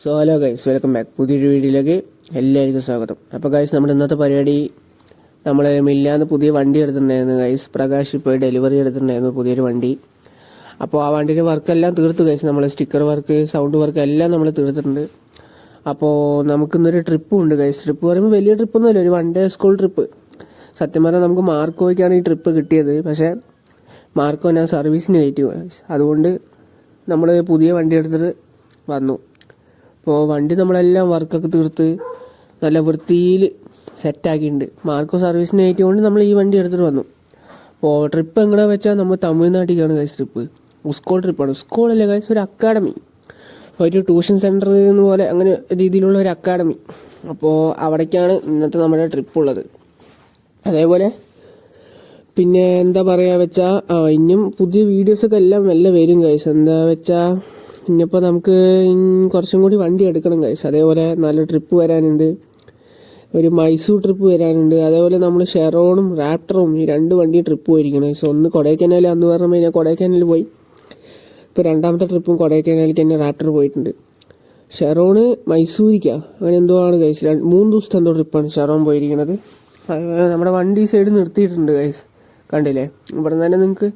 So hello guys welcome back പുതിയൊരു വീഡിയോയിലേക്ക് എല്ലാവർക്കും സ്വാഗതം. അപ്പോൾ ഗൈസ് നമ്മുടെ ഇന്നത്തെ പരിപാടി നമ്മൾ മില്ലാന്ന് പുതിയ വണ്ടി എടുത്തിട്ടുണ്ടായിരുന്നു ഗൈസ് പ്രകാശ് ഇപ്പോൾ ഡെലിവറി എടുത്തിട്ടുണ്ടായിരുന്നു പുതിയൊരു വണ്ടി. അപ്പോൾ ആ വണ്ടിയുടെ വർക്കെല്ലാം തീർത്തു ഗൈസ് നമ്മൾ സ്റ്റിക്കർ വർക്ക് സൗണ്ട് വർക്ക് എല്ലാം നമ്മൾ തീർത്തിട്ടുണ്ട്. അപ്പോൾ നമുക്കിന്നൊരു ട്രിപ്പും ഉണ്ട് ഗൈസ് ട്രിപ്പ് പറയുമ്പോൾ വലിയ ട്രിപ്പൊന്നുമില്ല ഒരു വൺ ഡേ സ്കൂൾ ട്രിപ്പ് സത്യം പറഞ്ഞാൽ നമുക്ക് മാർക്കോയ്ക്കാണ് ഈ ട്രിപ്പ് കിട്ടിയത്. പക്ഷേ മാർക്കോ ഞാൻ സർവീസിന് കയറ്റി അതുകൊണ്ട് നമ്മൾ പുതിയ വണ്ടി എടുത്തിട്ട് വന്നു. അപ്പോൾ വണ്ടി നമ്മളെല്ലാം വർക്കൊക്കെ തീർത്ത് നല്ല വൃത്തിയിൽ സെറ്റാക്കിയിട്ടുണ്ട് മാർക്കോ സർവീസിന് കൊണ്ട് നമ്മൾ ഈ വണ്ടി എടുത്തിട്ട് വന്നു. അപ്പോൾ ട്രിപ്പ് എങ്ങനെ വെച്ചാൽ നമ്മൾ തമിഴ്നാട്ടിലേക്കാണ് കഴിച്ച ട്രിപ്പ് സ്കൂൾ ട്രിപ്പാണ് സ്കൂളല്ലേ കഴിച്ച ഒരു അക്കാഡമി ഒരു ട്യൂഷൻ സെന്റർ എന്ന് പോലെ അങ്ങനെ രീതിയിലുള്ള ഒരു അക്കാഡമി അപ്പോൾ അവിടേക്കാണ് ഇന്നത്തെ നമ്മുടെ ട്രിപ്പ് ഉള്ളത്. അതേപോലെ പിന്നെ എന്താ പറയുക വെച്ചാൽ ഇനിയും പുതിയ വീഡിയോസൊക്കെ എല്ലാം നല്ല വരും കഴിച്ചു എന്താ വെച്ചാൽ ഇനിയിപ്പോൾ നമുക്ക് കുറച്ചും കൂടി വണ്ടി എടുക്കണം കൈസ് അതേപോലെ നല്ല ട്രിപ്പ് വരാനുണ്ട്. ഒരു മൈസൂർ ട്രിപ്പ് വരാനുണ്ട്. അതേപോലെ നമ്മൾ ഷെറോണും റാപ്റ്ററും ഈ രണ്ട് വണ്ടി ട്രിപ്പ് പോയിരിക്കണം. കൈസ് ഒന്ന് കൊടൈക്കനാൽ അന്ന് പറഞ്ഞു കഴിഞ്ഞാൽ കൊടൈക്കനാൽ പോയി. ഇപ്പോൾ രണ്ടാമത്തെ ട്രിപ്പും കൊടൈക്കനാലിലേക്ക് തന്നെ റാപ്റ്റർ പോയിട്ടുണ്ട്. ഷെറോണ് മൈസൂരിക്കാ. അങ്ങനെ എന്തോ ആണ് കൈസ് രണ്ട് മൂന്ന് ദിവസത്തെ എന്തോ ട്രിപ്പാണ് ഷെറോൺ പോയിരിക്കുന്നത് നമ്മുടെ വണ്ടി സൈഡ് നിർത്തിയിട്ടുണ്ട് കൈസ് കണ്ടില്ലേ? ഇവിടെ തന്നെ നിങ്ങൾക്ക്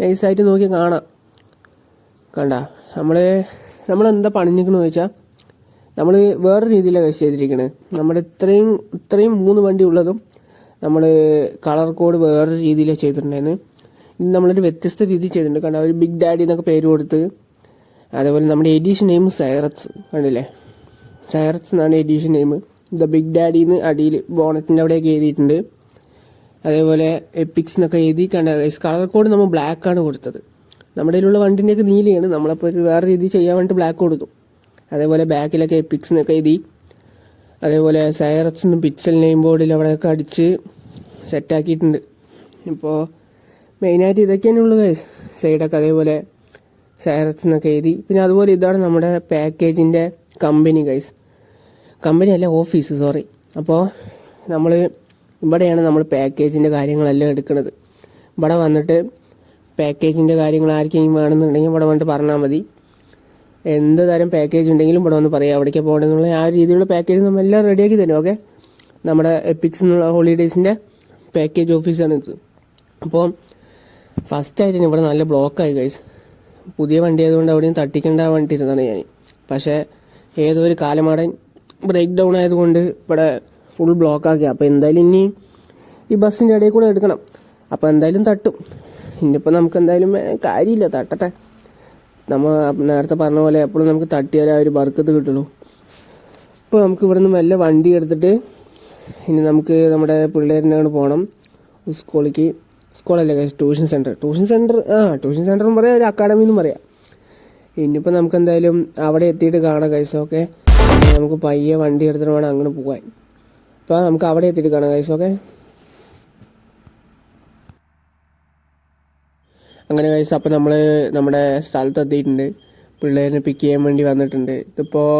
നൈസായിട്ട് നോക്കി കാണാം. കണ്ട? നമ്മൾ നമ്മളെന്താ പണിഞ്ഞിക്കണെന്ന് വെച്ചാൽ നമ്മൾ വേറെ രീതിയിലാണ് കൈസ് ചെയ്തിരിക്കുന്നത് നമ്മുടെ ഇത്രയും ഇത്രയും മൂന്ന് വണ്ടി ഉള്ളതും നമ്മൾ കളർ കോഡ് വേറെ രീതിയിലാണ് ചെയ്തിട്ടുണ്ടായിരുന്നു. ഇത് നമ്മളൊരു വ്യത്യസ്ത രീതിയിൽ ചെയ്തിട്ടുണ്ട്. കാരണം അവർ ബിഗ് ഡാഡി എന്നൊക്കെ പേര് കൊടുത്ത് അതേപോലെ നമ്മുടെ എഡീഷൻ നെയിം സൈറസ് കണ്ടില്ലേ? സൈറസ് എന്നാണ് edition name the big daddy എന്ന് അടിയിൽ ബോണറ്റിന്റെ അവിടെയൊക്കെ എഴുതിയിട്ടുണ്ട്. അതേപോലെ എപ്പിക്സ് എന്നൊക്കെ എഴുതി കണ്ട കളർ കോഡ് നമ്മൾ ബ്ലാക്കാണ് കൊടുത്തത്. നമ്മുടെ കയ്യിലുള്ള വണ്ടിന്റെയൊക്കെ നീലയാണ്. നമ്മളപ്പോൾ ഒരു വേറെ രീതിയിൽ ചെയ്യാൻ വേണ്ടി ബ്ലാക്ക് കൊടുത്തു. അതേപോലെ ബാക്കിലൊക്കെ എപ്പിക്സ് എന്നൊക്കെ എഴുതി. അതേപോലെ സൈറത്സ് എന്നും പിക്സൽ നെയിം ബോർഡിൽ അവിടെയൊക്കെ അടിച്ച് സെറ്റാക്കിയിട്ടുണ്ട് ഇപ്പോൾ മെയിനായിട്ട് ഇതൊക്കെയാണ് ഉള്ളു സൈഡൊക്കെ അതേപോലെ സൈറത്സ് എന്നൊക്കെ എഴുതി. പിന്നെ അതുപോലെ ഇതാണ് നമ്മുടെ പാക്കേജിന്റെ കമ്പനി ഗൈസ് കമ്പനി അല്ല ഓഫീസ് സോറി അപ്പോൾ നമ്മൾ ഇവിടെയാണ് നമ്മൾ പാക്കേജിന്റെ കാര്യങ്ങളെല്ലാം എടുക്കുന്നത് ഇവിടെ വന്നിട്ട് പാക്കേജിന്റെ കാര്യങ്ങൾ ആർക്കെങ്കിലും വേണമെന്നുണ്ടെങ്കിൽ ഇവിടെ വന്നിട്ട് പറഞ്ഞാൽ മതി. എന്ത് തരം പാക്കേജ് ഉണ്ടെങ്കിലും ഇവിടെ വന്ന് പറയാം അവിടേക്ക് പോകണമെന്നുള്ള ആ രീതിയിലുള്ള പാക്കേജ് നമ്മൾ എല്ലാം റെഡിയാക്കി തരും ഓക്കെ നമ്മുടെ എപ്പിക്സ് എന്നുള്ള ഹോളിഡേയ്സിന്റെ പാക്കേജ് ഓഫീസാണ് ഇത്. അപ്പോൾ ഫസ്റ്റ് ആയിട്ട് ഇവിടെ നല്ല ബ്ലോക്കായി ഗൈസ് പുതിയ വണ്ടി ആയതുകൊണ്ട് അവിടെയും തട്ടിക്കേണ്ട വേണ്ടിയിരുന്നതാണ് ഞാൻ പക്ഷേ ഏതോ ഒരു കാലമാടൻ ബ്രേക്ക് ഡൗൺ ആയതുകൊണ്ട് ഇവിടെ ഫുൾ ബ്ലോക്കാക്കി അപ്പോൾ എന്തായാലും ഇനി ഈ ബസ്സിന്റെ ഇടയിൽ കൂടെ എടുക്കണം. അപ്പോൾ എന്തായാലും തട്ടും. ഇനിയിപ്പോൾ നമുക്ക് എന്തായാലും കാര്യമില്ല തട്ടട്ടെ. നമ്മൾ നേരത്തെ പറഞ്ഞ പോലെ എപ്പോഴും നമുക്ക് തട്ടിയാലേ ആ ഒരു ബർക്കത്ത് കിട്ടുള്ളൂ. ഇപ്പോൾ നമുക്ക് ഇവിടെ നിന്ന് മെല്ലെ വണ്ടി എടുത്തിട്ട് ഇനി നമുക്ക് നമ്മുടെ പിള്ളേരിനാണ് പോകണം സ്കൂളിലേക്ക്. സ്കൂളല്ലേ ട്യൂഷൻ സെന്റർ ട്യൂഷൻ സെന്റർ ആ ട്യൂഷൻ സെന്റർ എന്ന് പറയാം ഒരു അക്കാഡമി എന്നും പറയാം. ഇനിയിപ്പോൾ നമുക്ക് എന്തായാലും അവിടെ എത്തിയിട്ട് കാണാം കൈസ് നമുക്ക് പയ്യെ വണ്ടി എടുത്തിട്ട് വേണം അങ്ങനെ പോകാൻ അപ്പോൾ നമുക്ക് അവിടെ എത്തിയിട്ട് കാണാം കൈസ് അങ്ങനെ കഴിച്ച് അപ്പോൾ നമ്മൾ നമ്മുടെ സ്ഥലത്ത് എത്തിയിട്ടുണ്ട് പിള്ളേരിനെ പിക്ക് ചെയ്യാൻ വേണ്ടി വന്നിട്ടുണ്ട്. ഇതിപ്പോൾ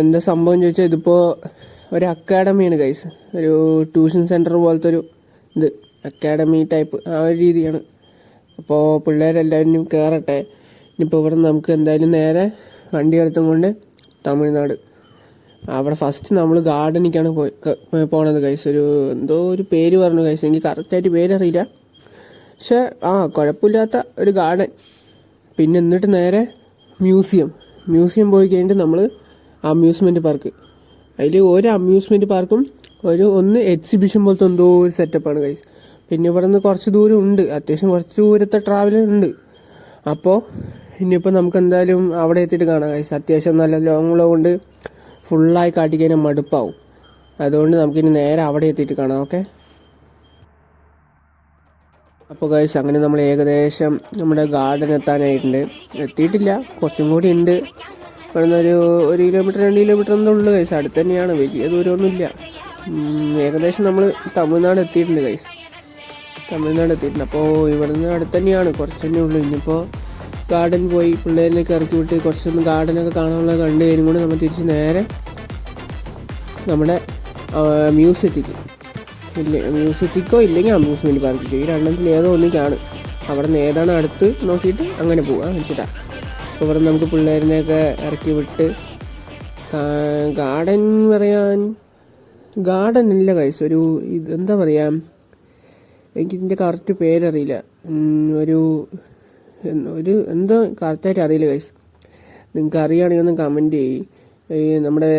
എന്താ സംഭവം ചോദിച്ചാൽ ഇതിപ്പോൾ ഒരു അക്കാഡമിയാണ് കൈസ് ഒരു ട്യൂഷൻ സെന്റർ പോലത്തെ ഒരു ഇത്. അക്കാഡമി ടൈപ്പ് ആ ഒരു രീതിയാണ്. അപ്പോൾ പിള്ളേരെല്ലാവരും കയറട്ടെ ഇനിയിപ്പോൾ ഇവിടെ നമുക്ക് എന്തായാലും നേരെ വണ്ടി എടുത്തും കൊണ്ട് തമിഴ്നാട്. അവിടെ ഫസ്റ്റ് നമ്മൾ ഗാർഡനിക്കാണ് പോയി പോണത് കൈസ് ഒരു എന്തോ ഒരു പേര് പറഞ്ഞു കൈസ് എനിക്ക് കറക്റ്റായിട്ട് പേരറിയില്ല. പക്ഷെ ആ കുഴപ്പമില്ലാത്ത ഒരു ഗാർഡൻ. പിന്നെ എന്നിട്ട് നേരെ മ്യൂസിയം. മ്യൂസിയം പോയി കഴിഞ്ഞിട്ട് നമ്മൾ അമ്യൂസ്മെന്റ് പാർക്ക്. അതിൽ ഒരു അമ്യൂസ്മെന്റ് പാർക്കും ഒരു ഒന്ന് എക്സിബിഷൻ പോലത്തെ എന്തോ ഒരു സെറ്റപ്പാണ് കൈസ് പിന്നെ ഇവിടെ നിന്ന് കുറച്ച് ദൂരം ഉണ്ട്. അത്യാവശ്യം കുറച്ച് ദൂരത്തെ ട്രാവൽ ഉണ്ട്. അപ്പോൾ ഇനിയിപ്പോൾ നമുക്ക് എന്തായാലും അവിടെ എത്തിയിട്ട് കാണാം കൈസ് അത്യാവശ്യം നല്ല ലോങ് ഉള്ളതുകൊണ്ട് ഫുള്ളായി കാട്ടിക്കഴിഞ്ഞാൽ മടുപ്പാവും. അതുകൊണ്ട് നമുക്കിനി നേരെ അവിടെ എത്തിയിട്ട് കാണാം ഓക്കെ അപ്പോൾ ഗൈസ് അങ്ങനെ നമ്മൾ ഏകദേശം നമ്മുടെ ഗാർഡൻ എത്താനായിട്ടുണ്ട്. എത്തിയിട്ടില്ല. കുറച്ചും കൂടി ഉണ്ട്. ഇവിടുന്ന് ഒരു ഒരു കിലോമീറ്റർ രണ്ട് കിലോമീറ്റർ ഒന്നും ഉള്ളു ഗൈസ് അടുത്ത് തന്നെയാണ്. വലിയ ദൂരമൊന്നുമില്ല. ഏകദേശം നമ്മൾ തമിഴ്നാട് എത്തിയിട്ടുണ്ട് ഗൈസ് തമിഴ്നാട് എത്തിയിട്ടുണ്ട്. അപ്പോൾ ഇവിടുന്ന് അടുത്ത് തന്നെയാണ്. കുറച്ച് തന്നെ ഉള്ളൂ. ഇനിയിപ്പോൾ ഗാർഡൻ പോയി പിള്ളേരിനൊക്കെ ഇറക്കി വിട്ട് കുറച്ചൊന്ന് ഗാർഡനൊക്കെ കാണാനുള്ള കണ്ടു കഴിഞ്ഞും നമ്മൾ തിരിച്ച് നേരെ നമ്മുടെ മ്യൂസിയത്തിക്ക് ഇല്ല മ്യൂസിയത്തിക്കോ ഇല്ലെങ്കിൽ അമ്യൂസ്മെന്റ് പാർക്കിക്കോ ഈ രണ്ടെണ്ണത്തിൽ ഏതോ ഒന്നിക്കാണ് അവിടെ നിന്ന് ഏതാണ് അടുത്ത് നോക്കിയിട്ട് അങ്ങനെ പോവാം വെച്ചിട്ടാ. അപ്പോൾ ഇവിടെ നമുക്ക് പിള്ളേരിനെയൊക്കെ ഇറക്കി വിട്ട് ഗാർഡൻ പറയാൻ ഗാർഡൻ അല്ല കൈസ് ഒരു ഇതെന്താ എന്താ പറയാ എനിക്ക് ഇതിന്റെ കറക്റ്റ് പേരറിയില്ല. ഒരു ഒരു എന്തോ കറക്റ്റായിട്ട് അറിയില്ല കൈസ് നിങ്ങൾക്ക് അറിയുകയാണെങ്കിൽ ഒന്ന് കമന്റ് ചെയ്യ്. നമ്മുടെ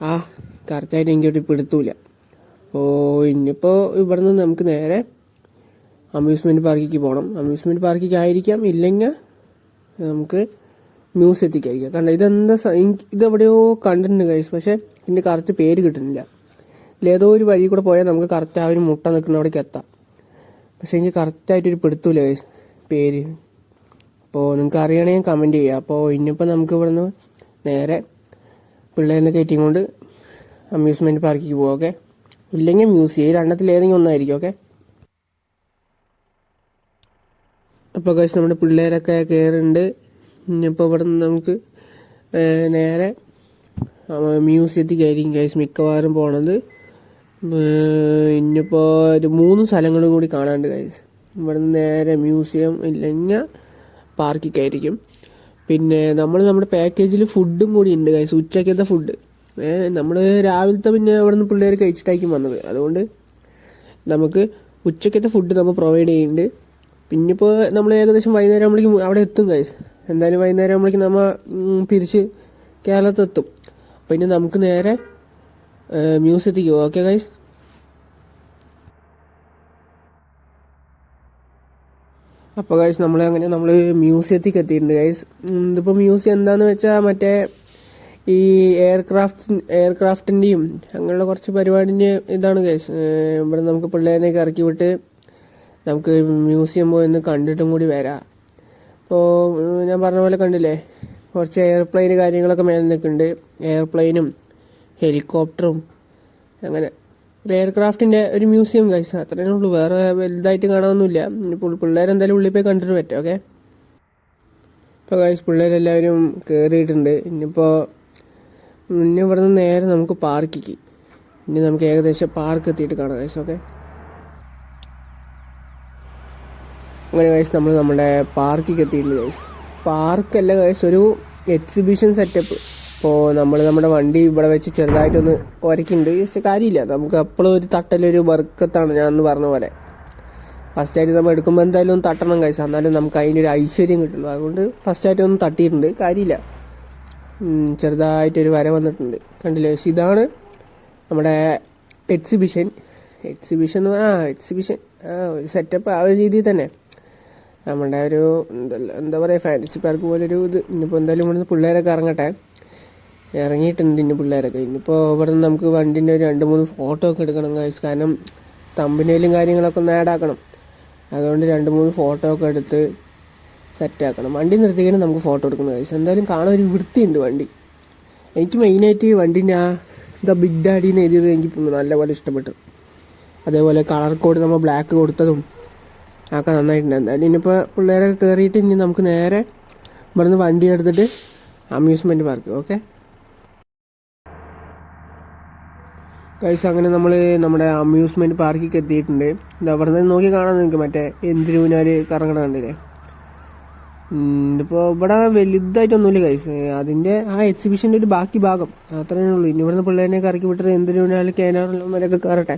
ആ കറക്റ്റായിട്ട് എനിക്കൊരു പിടുത്തൂല അപ്പോൾ ഇനിയിപ്പോൾ ഇവിടെ നിന്ന് നമുക്ക് നേരെ അമ്യൂസ്മെന്റ് പാർക്കിലേക്ക് പോകണം അമ്യൂസ്മെന്റ് പാർക്കിലേക്ക് ആയിരിക്കാം. ഇല്ലെങ്കിൽ നമുക്ക് മ്യൂസിയത്തിലേക്കായിരിക്കാം കാരണം ഇതെന്താ ഇതെവിടെയോ കണ്ടിട്ടുണ്ട് കൈസ് പക്ഷേ ഇതിന്റെ കറക്റ്റ് പേര് കിട്ടുന്നില്ല. ഇതിലേതോ ഒരു വഴി കൂടെ പോയാൽ നമുക്ക് കറക്റ്റ് ആ ഒരു മുട്ട നിൽക്കുന്ന അവിടേക്ക് എത്താം. പക്ഷേ എനിക്ക് കറക്റ്റായിട്ടൊരു പിടുത്തൂല കൈസ് പേര്. അപ്പോൾ നിങ്ങൾക്ക് അറിയണമെങ്കിൽ കമന്റ് ചെയ്യുക അപ്പോൾ ഇനിയിപ്പോൾ നമുക്ക് ഇവിടുന്ന് നേരെ പിള്ളേരെ കയറ്റിയും കൊണ്ട് അമ്യൂസ്മെന്റ് പാർക്കിലേക്ക് പോകാം ഓക്കെ ഇല്ലെങ്കിൽ മ്യൂസിയം ഈ രണ്ടത്തിൽ ഏതെങ്കിലും ഒന്നായിരിക്കും ഓക്കെ അപ്പോൾ കഴിച്ച് നമ്മുടെ പിള്ളേരൊക്കെ കയറുന്നുണ്ട്. ഇനിയിപ്പോൾ ഇവിടെ നിന്ന് നമുക്ക് നേരെ നേരെ മ്യൂസിയത്തിലേക്കായിരിക്കും കഴിച്ച് മിക്കവാറും പോണത്. ഇനിയിപ്പോൾ ഒരു മൂന്ന് സ്ഥലങ്ങൾ കൂടി കാണാണ്ട് കഴിച്ച് ഇവിടെ നിന്ന് നേരെ മ്യൂസിയം ഇല്ലെങ്കിൽ പാർക്കിക്കായിരിക്കും പിന്നെ നമ്മൾ നമ്മുടെ പാക്കേജിൽ ഫുഡും കൂടി ഉണ്ട് കഴിച്ച് ഉച്ചക്കത്തെ ഫുഡ് നമ്മൾ രാവിലത്തെ പിന്നെ അവിടെ നിന്ന് പിള്ളേർ കഴിച്ചിട്ടായിരിക്കും വന്നത്. അതുകൊണ്ട് നമുക്ക് ഉച്ചക്കത്തെ ഫുഡ് നമ്മൾ പ്രൊവൈഡ് ചെയ്യുന്നുണ്ട്. പിന്നെ ഇപ്പോൾ നമ്മൾ ഏകദേശം വൈകുന്നേരം ആകുമ്പോഴേക്കും അവിടെ എത്തും കൈസ് എന്തായാലും വൈകുന്നേരം ആകുമ്പോഴേക്കും നമ്മൾ തിരിച്ച് കേരളത്തെത്തും പിന്നെ നമുക്ക് നേരെ മ്യൂസിയത്തിലേക്ക് പോകും ഓക്കെ ഗൈസ് അപ്പോൾ ഗൈസ് നമ്മൾ അങ്ങനെ നമ്മൾ മ്യൂസിയത്തിലേക്ക് എത്തിയിട്ടുണ്ട് ഗൈസ് ഇതിപ്പോൾ മ്യൂസിയം എന്താണെന്ന് വെച്ചാൽ മറ്റേ ഈ എയർക്രാഫ്റ്റ് എയർക്രാഫ്റ്റിന്റെയും അങ്ങനെയുള്ള കുറച്ച് പരിപാടിന്റെ ഇതാണ് കേസ് ഇവിടെ നമുക്ക് പിള്ളേരെയൊക്കെ ഇറക്കി വിട്ട് നമുക്ക് മ്യൂസിയം പോയി ഒന്ന് കണ്ടിട്ടും കൂടി വരാം. അപ്പോൾ ഞാൻ പറഞ്ഞ പോലെ കണ്ടില്ലേ? കുറച്ച് എയർപ്ലെയിൻ കാര്യങ്ങളൊക്കെ മേലെ നിൽക്കുന്നുണ്ട്. എയർപ്ലെയിനും ഹെലികോപ്റ്ററും അങ്ങനെ. ഒരു എയർക്രാഫ്റ്റിന്റെ ഒരു മ്യൂസിയം കഴിച്ചു അത്രേ ഉള്ളൂ. വേറെ വലുതായിട്ട് കാണാനൊന്നുമില്ല. പിള്ളേരെന്തായാലും ഉള്ളിൽ പോയി കണ്ടിട്ട് പറ്റും ഓക്കെ ഇപ്പോൾ ഗൈസ് പിള്ളേരെല്ലാവരും കയറിയിട്ടുണ്ട് ഇനിയിപ്പോൾ ഇനി ഇവിടെ നിന്ന് നേരെ നമുക്ക് പാർക്കിക്ക്. ഇനി നമുക്ക് ഏകദേശം പാർക്ക് എത്തിയിട്ട് കാണാം ഗൈസ് ഓക്കെ അങ്ങനെ ഗൈസ് നമ്മൾ നമ്മുടെ പാർക്കിക്ക് എത്തിയിട്ടുണ്ട് ഗൈസ് പാർക്കല്ല ഗൈസ് ഒരു എക്സിബിഷൻ സെറ്റപ്പ് ഇപ്പോൾ നമ്മൾ നമ്മുടെ വണ്ടി ഇവിടെ വെച്ച് ചെറുതായിട്ടൊന്ന് ഒരക്കുന്നുണ്ട് ഗൈസ് കാര്യമില്ല. നമുക്ക് എപ്പോഴും ഒരു തട്ടലൊരു വർക്കത്താണ് ഞാൻ അന്ന് പറഞ്ഞ പോലെ. ഫസ്റ്റ് ആയിട്ട് നമ്മൾ എടുക്കുമ്പോൾ എന്തായാലും ഒന്ന് തട്ടണം കഴിച്ചാൽ എന്നാലും നമുക്ക് അതിനൊരു ഐശ്വര്യം കിട്ടുള്ളൂ അതുകൊണ്ട് ഫസ്റ്റ് ആയിട്ട് ഒന്ന് തട്ടിയിട്ടുണ്ട്. കാര്യമില്ല. ചെറുതായിട്ടൊരു വര വന്നിട്ടുണ്ട്. കണ്ടില്ലേ? പക്ഷെ ഇതാണ് നമ്മുടെ എക്സിബിഷൻ എക്സിബിഷൻ ആ എക്സിബിഷൻ ആ ഒരു സെറ്റപ്പ് ആ ഒരു രീതിയിൽ തന്നെ. നമ്മുടെ ഒരു എന്താ പറയുക ഫാന്റസി പാർക്ക് പോലൊരു ഇത്. ഇന്നിപ്പോൾ എന്തായാലും ഇവിടുന്ന് പിള്ളേരൊക്കെ ഇറങ്ങട്ടെ. ഇറങ്ങിയിട്ടുണ്ട് ഇനി പിള്ളേരൊക്കെ. ഇനിയിപ്പോൾ ഇവിടെ നിന്ന് നമുക്ക് വണ്ടിന്റെ ഒരു രണ്ട് മൂന്ന് ഫോട്ടോ ഒക്കെ എടുക്കണം guys. കാരണം തമ്പനയിലും കാര്യങ്ങളൊക്കെ ഒന്ന് ആഡ് ആക്കണം. അതുകൊണ്ട് രണ്ട് മൂന്ന് ഫോട്ടോ ഒക്കെ എടുത്ത് സെറ്റ് ആക്കണം വണ്ടി നിർത്തിക്കണം നമുക്ക് ഫോട്ടോ എടുക്കണം കഴിച്ചു. എന്തായാലും കാണാൻ ഒരു വൃത്തിയുണ്ട് വണ്ടി. എനിക്ക് മെയിനായിട്ട് വണ്ടീന്റെ ആ ദ ബിഗ് ഡാഡി എന്ന് എഴുതിയത് എനിക്ക് നല്ലപോലെ ഇഷ്ടപ്പെട്ടു. അതേപോലെ കളർ കോഡ് നമ്മൾ ബ്ലാക്ക് കൊടുത്തതും ഒക്കെ നന്നായിട്ടുണ്ട്. എന്തായാലും ഇനിയിപ്പോൾ പിള്ളേരൊക്കെ കയറിയിട്ട് ഇനി നമുക്ക് നേരെ ഇവിടുന്ന് വണ്ടി എടുത്തിട്ട് അമ്യൂസ്മെന്റ് പാർക്ക് ഓക്കെ കഴിച്ച് അങ്ങനെ നമ്മൾ നമ്മുടെ അമ്യൂസ്മെന്റ് പാർക്കിലേക്ക് എത്തിയിട്ടുണ്ട്. അവിടെ നിന്ന് നോക്കി കാണാൻ നിങ്ങൾക്ക് മറ്റേ എന്തിരൂനാല് കറങ്ങണ കണ്ടില്ലേ? ഇപ്പോൾ ഇവിടെ വലുതായിട്ടൊന്നുമില്ല കൈസ് അതിന്റെ ആ എക്സിബിഷന്റെ ഒരു ബാക്കി ഭാഗം. അത്രേ ഉള്ളൂ. ഇനി ഇവിടുന്ന് പിള്ളേരെ ഇറക്കി വിട്ടിട്ട് എന്തിനു വേണമെങ്കിലും കേനാറിലും വരെയൊക്കെ കയറട്ടെ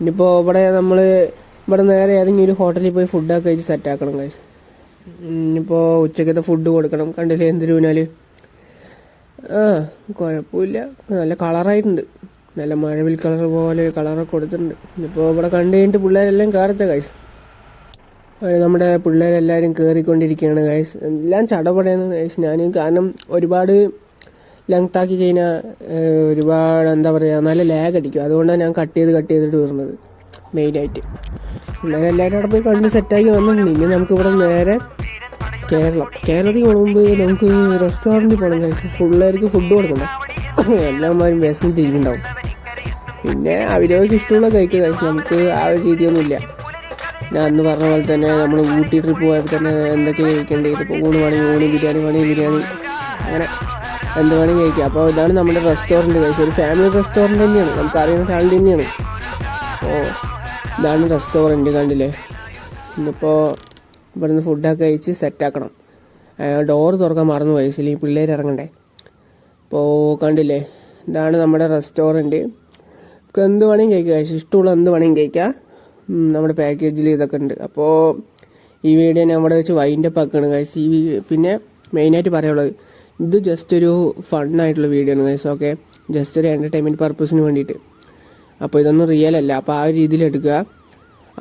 ഇനിയിപ്പോൾ ഇവിടെ നമ്മൾ ഇവിടെ നേരെ ഏതെങ്കിലും ഒരു ഹോട്ടലിൽ പോയി ഫുഡൊക്കെ കഴിച്ച് സെറ്റാക്കണം കൈസ് ഇനിയിപ്പോൾ ഉച്ചക്കത്തെ ഫുഡ് കൊടുക്കണം. കണ്ടില്ലേ എന്തിനൂനാല് ആ കുഴപ്പമില്ല. നല്ല കളറായിട്ടുണ്ട് നല്ല മഴവിൽ കളർ പോലെ കളറൊക്കെ കൊടുത്തിട്ടുണ്ട്. ഇനിയിപ്പോൾ ഇവിടെ കണ്ടു കഴിഞ്ഞിട്ട് പിള്ളേരെല്ലാം കയറത്തെ കൈസ് നമ്മുടെ പിള്ളേരെല്ലാവരും കയറിക്കൊണ്ടിരിക്കുകയാണ് ഗൈസ് എല്ലാം ചടപടയാണ് ഗൈസ് ഞാൻ കാരണം ഒരുപാട് ലെങ്ത് ആക്കി കഴിഞ്ഞാൽ ഒരുപാട് എന്താ പറയുക നല്ല ലാഗ് അടിക്കും. അതുകൊണ്ടാണ് ഞാൻ കട്ട് ചെയ്ത് കട്ട് ചെയ്തിട്ട് വരുന്നത് മെയിനായിട്ട് പിള്ളേരെല്ലാവരും അവിടെ പോയി കണ്ട് സെറ്റാക്കി വന്നിട്ടുണ്ട് ഇനി നമുക്കിവിടെ നേരെ കേരളം. കേരളത്തിൽ പോകുമ്പോൾ നമുക്ക് റെസ്റ്റോറന്റിൽ പോകണം ഗൈസ് പിള്ളേർക്ക് ഫുഡ് കൊടുക്കണം. എല്ലാമാരും വിശന്നിട്ടിരിക്കുന്നുണ്ടാവും. പിന്നെ അവരവർക്ക് ഇഷ്ടമുള്ള കഴിക്കുക ഗൈസ് നമുക്ക് ആ ഒരു രീതിയൊന്നുമില്ല. ഞാൻ അന്ന് പറഞ്ഞ പോലെ തന്നെ നമ്മൾ ഊട്ടി ട്രിപ്പ് പോയപ്പോൾ തന്നെ എന്തൊക്കെ കഴിക്കേണ്ടത് ഇതിപ്പോൾ ഊണ് വേണമെങ്കിൽ ഊണ് ബിരിയാണി വേണമെങ്കിൽ ബിരിയാണി. അങ്ങനെ എന്ത് വേണമെങ്കിൽ കഴിക്കാം. അപ്പോൾ ഇതാണ് നമ്മുടെ റെസ്റ്റോറന്റ് കഴിച്ചത് ഒരു ഫാമിലി റെസ്റ്റോറന്റ് തന്നെയാണ്. നമുക്ക് അറിയുന്ന ഫാമിലി തന്നെയാണ്. അപ്പോൾ ഇതാണ് റെസ്റ്റോറന്റ് കണ്ടില്ലേ? ഇന്നിപ്പോൾ ഇവിടുന്ന് ഫുഡൊക്കെ കഴിച്ച് സെറ്റാക്കണം ഡോർ തുറക്കാൻ മറന്നു പോയി ശരി പിള്ളേർ ഇറങ്ങണ്ടേ? അപ്പോൾ കണ്ടില്ലേ? ഇതാണ് നമ്മുടെ റെസ്റ്റോറന്റ് നമുക്ക് എന്ത് വേണമെങ്കിൽ കഴിക്കാം. ഇഷ്ടമുള്ള എന്ത് വേണമെങ്കിൽ കഴിക്കാം. നമ്മുടെ പാക്കേജിൽ ഇതൊക്കെ ഉണ്ട്. അപ്പോൾ ഈ വീഡിയോ ഞാൻ ഇവിടെ വെച്ച് വൈൻഡ് അപ്പ് ആക്കുകയാണ് ഗൈസ് ഈ പിന്നെ മെയിനായിട്ട് പറയാനുള്ളത് ഇത് ജസ്റ്റ് ഒരു ഫണ്ണായിട്ടുള്ള വീഡിയോ ആണ് ഗൈസ് ഓക്കെ ജസ്റ്റ് ഒരു എന്റർടൈൻമെന്റ് പർപ്പസിന് വേണ്ടിയിട്ട്. അപ്പോൾ ഇതൊന്നും റിയൽ അല്ല. അപ്പോൾ ആ ഒരു രീതിയിൽ എടുക്കുക.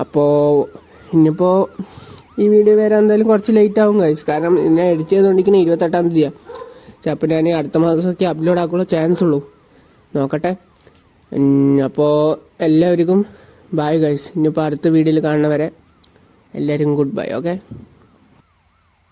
അപ്പോൾ ഇനിയിപ്പോൾ ഈ വീഡിയോ വരാൻ എന്തായാലും കുറച്ച് ലേറ്റ് ആവും ഗൈസ് കാരണം ഞാൻ എഡിറ്റ് ചെയ്തുകൊണ്ടിരിക്കുന്നത് ഇരുപത്തെട്ടാം തീയതിയാണ് ചിലപ്പോൾ ഞാൻ അടുത്ത മാസമൊക്കെ അപ്ലോഡ് ആക്കാനുള്ള ചാൻസ് ഉള്ളൂ. നോക്കട്ടെ. അപ്പോൾ എല്ലാവർക്കും ബായ് ഗൈസ് ഇനിയിപ്പോൾ അടുത്ത വീഡിയോയിൽ കാണുന്നവരെ എല്ലാവരും ഗുഡ് ബൈ ഓക്കെ